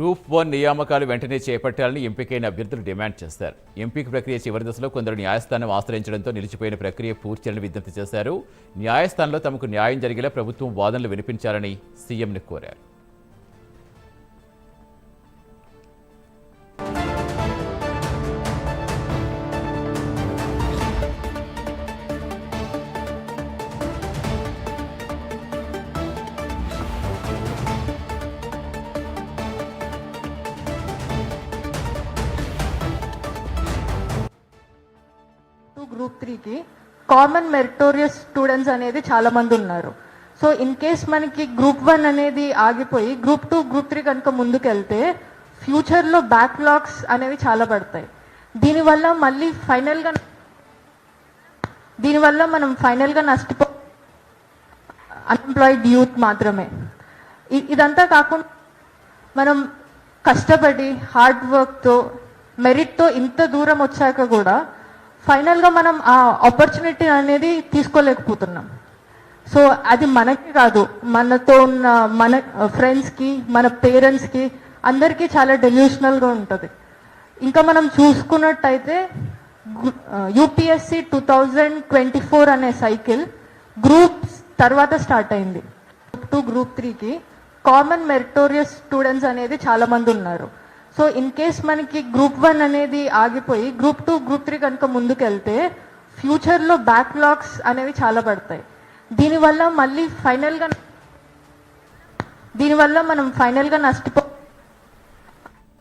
Group one నియామకాలు వెంటనే చేపట్టాలని ఎంపికైన అభ్యర్థులు డిమాండ్ చేశారు ఎంపిక ప్రక్రియ చివరి దశలో కొందరు న్యాయస్థానం ఆశ్రయించడంతో నిలిచిపోయిన ప్రక్రియ పూర్తి చేయాలని విజ్ఞప్తి చేశారు. న్యాయస్థానంలో తమకు న్యాయం జరిగేలా ప్రభుత్వం వాదనలు వినిపించాలని సీఎంని కోరారు. గ్రూప్ త్రీకి కామన్ మెరిటోరియస్ స్టూడెంట్స్ అనేది చాలా మంది ఉన్నారు. సో ఇన్ కేస్ మనకి గ్రూప్ వన్ అనేది ఆగిపోయి గ్రూప్ టూ గ్రూప్ త్రీ కనుక ముందుకెళ్తే ఫ్యూచర్లో బ్యాక్లాగ్స్ అనేవి చాలా పడతాయి. దీనివల్ల మళ్ళీ ఫైనల్గా దీనివల్ల మనం ఫైనల్గా నష్టపో అన్ఎంప్లాయిడ్ యూత్ మాత్రమే. ఇదంతా కాకుండా మనం కష్టపడి హార్డ్ వర్క్తో మెరిట్తో ఇంత దూరం వచ్చాక కూడా ఫైనల్గా మనం ఆ ఆపర్చునిటీ అనేది తీసుకోలేకపోతున్నాం. సో అది మనకి కాదు. మనతో ఉన్న మన ఫ్రెండ్స్కి మన పేరెంట్స్కి అందరికీ చాలా డెల్యూషనల్గా ఉంటుంది. ఇంకా మనం చూసుకున్నట్టయితే UPSC two thousand twenty four అనే సైకిల్ గ్రూప్స్ తర్వాత స్టార్ట్ అయింది. గ్రూప్ టూ గ్రూప్ త్రీకి కామన్ మెరిటోరియస్ స్టూడెంట్స్ అనేది చాలా మంది ఉన్నారు. సో ఇన్ కేస్ మనకి గ్రూప్ వన్ అనేది ఆగిపోయి గ్రూప్ టూ గ్రూప్ త్రీ కనుక ముందుకెళ్తే ఫ్యూచర్లో బ్యాక్లాగ్స్ అనేవి చాలా పడతాయి. దీనివల్ల మళ్ళీ ఫైనల్గా దీనివల్ల మనం ఫైనల్గా నష్టపో